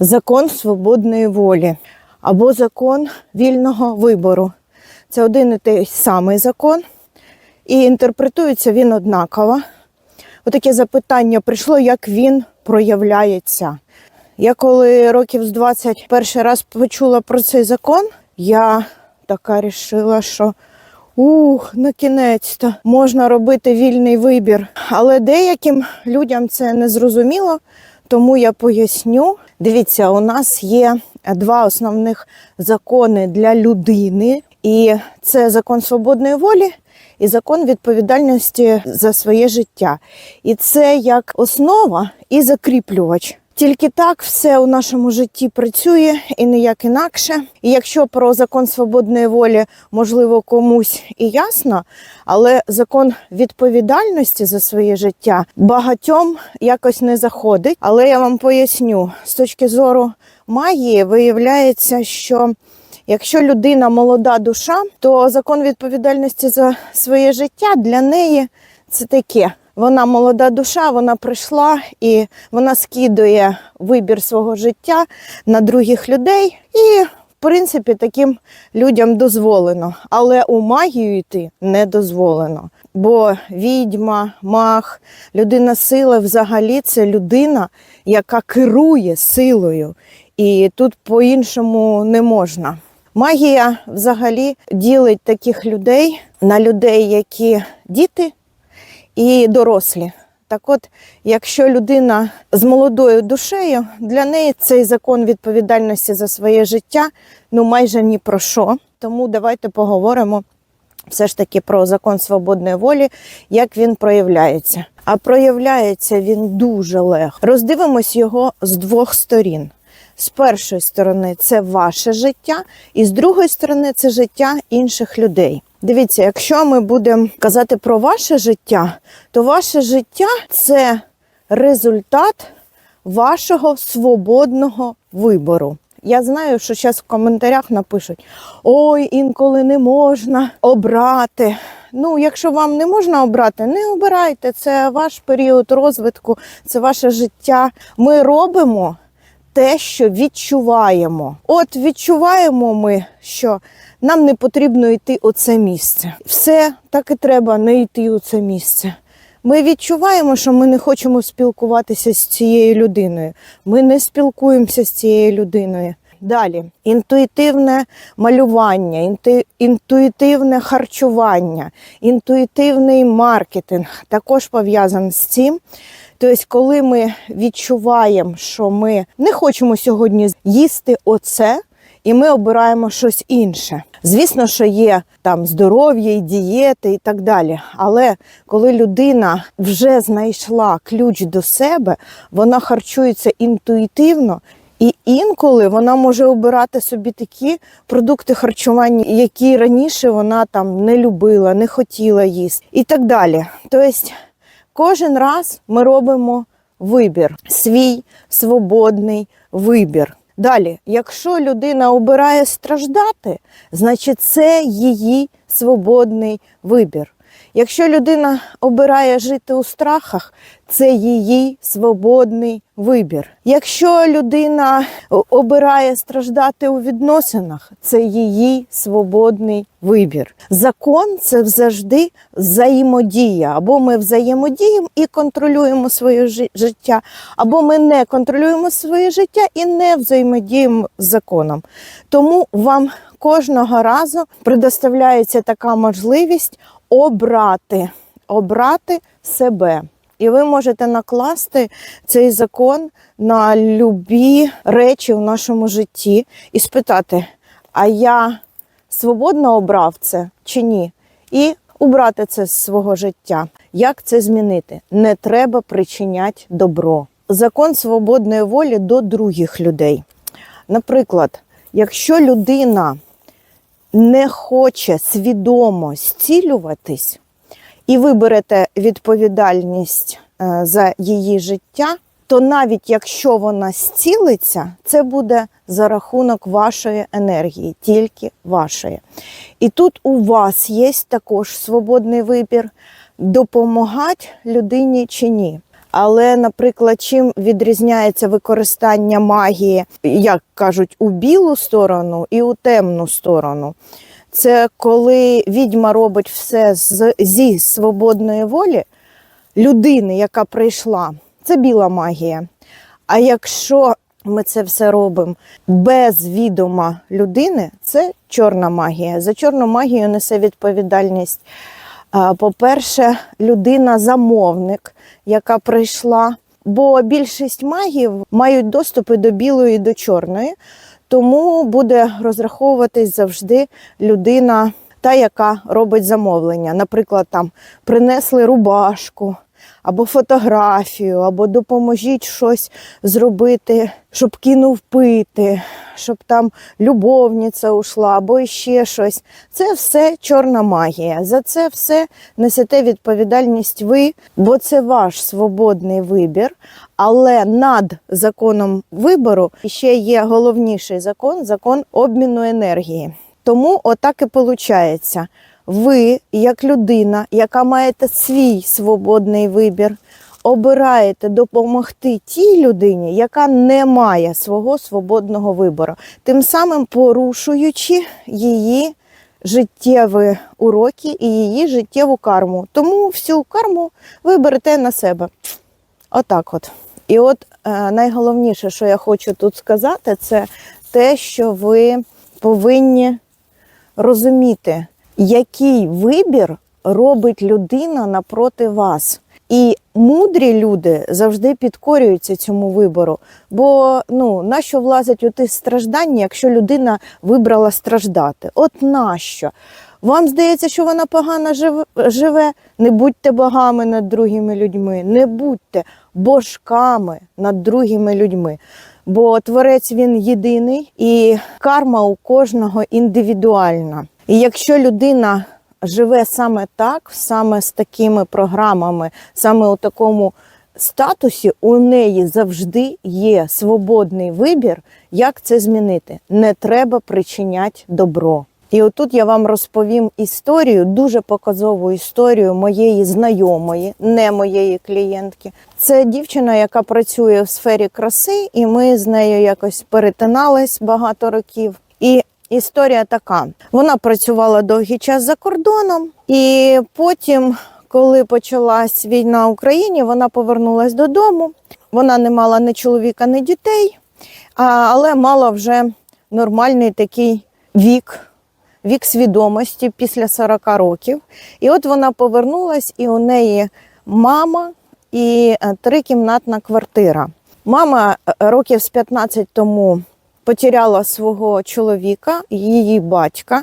закон свободної волі або закон вільного вибору. Це один і той самий закон, і інтерпретується він однаково. Отаке запитання прийшло, як він проявляється. Я коли років з 20 перший раз почула про цей закон, я така рішила, що ух, на кінець-то можна робити вільний вибір. Але деяким людям це не зрозуміло, тому я поясню. Дивіться, у нас є два основних закони для людини, і це закон свободної волі і закон відповідальності за своє життя. І це як основа і закріплювач. Тільки так все у нашому житті працює і ніяк інакше. І якщо про закон свободної волі можливо комусь і ясно, але закон відповідальності за своє життя багатьом якось не заходить. Але я вам поясню, з точки зору магії виявляється, що Якщо людина молода душа, то закон відповідальності за своє життя для неї це таке. Вона молода душа, вона прийшла і вона скидує вибір свого життя на других людей. І, в принципі, таким людям дозволено. Але у магію йти не дозволено. Бо відьма, маг, людина сила взагалі це людина, яка керує силою. І тут по-іншому не можна. Магія взагалі ділить таких людей на людей, які діти і дорослі. Так от, якщо людина з молодою душею, для неї цей закон відповідальності за своє життя ну майже ні про що. Тому давайте поговоримо все ж таки про закон свободної волі, як він проявляється. А проявляється він дуже легко. Роздивимось його з двох сторін. З першої сторони це ваше життя, і з другої сторони це життя інших людей. Дивіться, якщо ми будемо казати про ваше життя, то ваше життя це результат вашого свободного вибору. Я знаю, що зараз в коментарях напишуть: ой, інколи не можна обрати. Ну, якщо вам не можна обрати, не обирайте. Це ваш період розвитку, це ваше життя. Ми робимо те, що відчуваємо. От відчуваємо ми, що нам не потрібно йти у це місце. Все так і треба не йти у це місце. Ми відчуваємо, що ми не хочемо спілкуватися з цією людиною. Ми не спілкуємося з цією людиною. Далі інтуїтивне малювання, інту- інтуїтивне харчування, інтуїтивний маркетинг також пов'язаний з цим. Тобто, коли ми відчуваємо, що ми не хочемо сьогодні їсти оце, і ми обираємо щось інше. Звісно, що є там здоров'я, і дієти і так далі. Але коли людина вже знайшла ключ до себе, вона харчується інтуїтивно. І інколи вона може обирати собі такі продукти харчування, які раніше вона там не любила, не хотіла їсти, і так далі. Тобто Кожен раз ми робимо вибір, свій свободний вибір. Далі, якщо людина обирає страждати, значить це її свободний вибір. Якщо людина обирає жити у страхах, це її свободний вибір. Якщо людина обирає страждати у відносинах, це її свободний вибір. Закон це завжди взаємодія. Або ми взаємодіємо і контролюємо своє життя, або ми не контролюємо своє життя і не взаємодіємо з законом. Тому вам кожного разу предоставляється така можливість обрати, обрати себе. І ви можете накласти цей закон на любі речі в нашому житті і спитати, а я свободно обрав це чи ні? І убрати це з свого життя. Як це змінити? Не треба причиняти добро. Закон свободної волі до других людей. Наприклад, якщо людина не хоче свідомо зцілюватись, і ви берете відповідальність е, за її життя, то навіть якщо вона зцілиться, це буде за рахунок вашої енергії, тільки вашої. І тут у вас є також свободний вибір допомагати людині чи ні. Але, наприклад, чим відрізняється використання магії, як кажуть, у білу сторону і у темну сторону? Це коли відьма робить все з, зі свободної волі людини, яка прийшла, це біла магія. А якщо ми це все робимо без відома людини, це чорна магія. За чорну магію несе відповідальність. По-перше, людина-замовник, яка прийшла. Бо більшість магів мають доступи до білої і до чорної, тому буде розраховуватись завжди людина, та, яка робить замовлення. Наприклад, там принесли рубашку або фотографію, або допоможіть щось зробити, щоб кинув пити, щоб там любовниця ушла, або ще щось. Це все чорна магія. За це все несете відповідальність ви, бо це ваш свободний вибір. Але над законом вибору ще є головніший закон закон обміну енергії. Тому отак і виходить. Ви, як людина, яка маєте свій свободний вибір, обираєте допомогти тій людині, яка не має свого свободного вибору, тим самим порушуючи її життєві уроки і її життєву карму. Тому всю карму ви берете на себе. Отак от. І от е, найголовніше, що я хочу тут сказати, це те, що ви повинні розуміти, який вибір робить людина напроти вас. І мудрі люди завжди підкорюються цьому вибору. Бо ну, нащо влазять у ті страждання, якщо людина вибрала страждати? От нащо? Вам здається, що вона погано живе? Не будьте богами над другими людьми, не будьте божками над другими людьми. Бо творець він єдиний, і карма у кожного індивідуальна. І якщо людина живе саме так, саме з такими програмами, саме у такому статусі, у неї завжди є свободний вибір, як це змінити. Не треба причиняти добро. І отут я вам розповім історію, дуже показову історію моєї знайомої, не моєї клієнтки. Це дівчина, яка працює в сфері краси, і ми з нею якось перетинались багато років. І історія така: вона працювала довгий час за кордоном, і потім, коли почалась війна в Україні, вона повернулась додому. Вона не мала ні чоловіка, ні дітей, але мала вже нормальний такий вік вік свідомості після 40 років. І от вона повернулась, і у неї мама і е, трикімнатна квартира. Мама е, років з 15 тому потеряла свого чоловіка, її батька,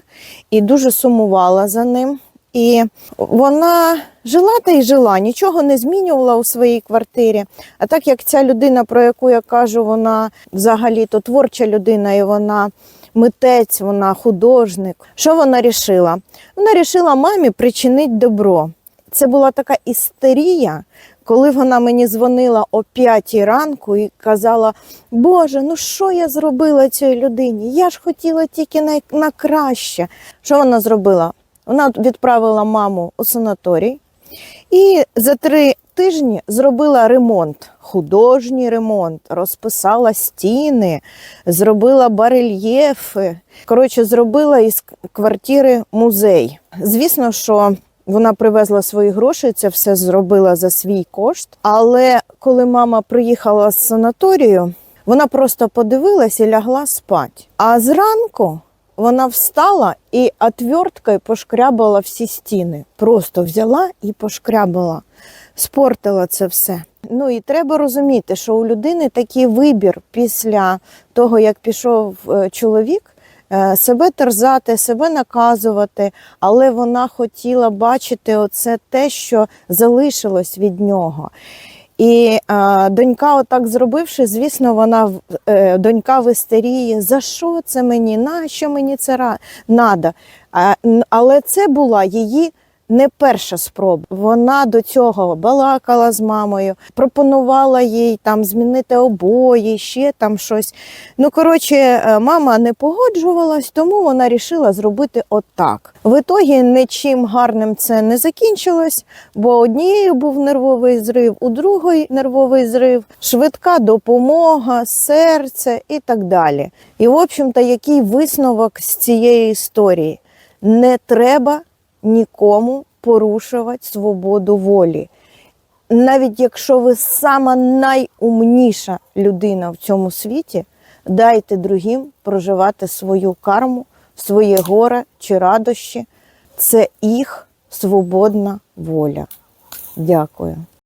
і дуже сумувала за ним. І вона жила та й жила, нічого не змінювала у своїй квартирі. А так як ця людина, про яку я кажу, вона взагалі то творча людина, і вона митець, вона художник. Що вона рішила? Вона рішила мамі причинити добро. Це була така істерія, коли вона мені дзвонила о п'ятій ранку і казала: Боже, ну що я зробила цій людині? Я ж хотіла тільки на, на краще. Що вона зробила? Вона відправила маму у санаторій і за три тижні зробила ремонт, художній ремонт, розписала стіни, зробила барельєфи. Коротше, зробила із квартири музей. Звісно, що вона привезла свої гроші, це все зробила за свій кошт. Але коли мама приїхала з санаторію, вона просто подивилась і лягла спати. А зранку вона встала і отверткою пошкрябала всі стіни. Просто взяла і пошкрябала, спортила це все. Ну і треба розуміти, що у людини такий вибір після того, як пішов е, чоловік, себе терзати, себе наказувати, але вона хотіла бачити оце те, що залишилось від нього. І е, донька, отак зробивши, звісно, вона е, донька в істерії. За що це мені? Нащо мені це треба? але це була її не перша спроба. Вона до цього балакала з мамою, пропонувала їй там змінити обої, ще там щось. Ну, коротше, е, мама не погоджувалась, тому вона вирішила зробити отак. В ітогі нічим гарним це не закінчилось, бо однією був нервовий зрив, у другої нервовий зрив, швидка допомога, серце і так далі. І, в общем-то, який висновок з цієї історії? Не треба нікому порушувати свободу волі. Навіть якщо ви сама найумніша людина в цьому світі, дайте другим проживати свою карму, своє горе чи радощі. Це їх свободна воля. Дякую.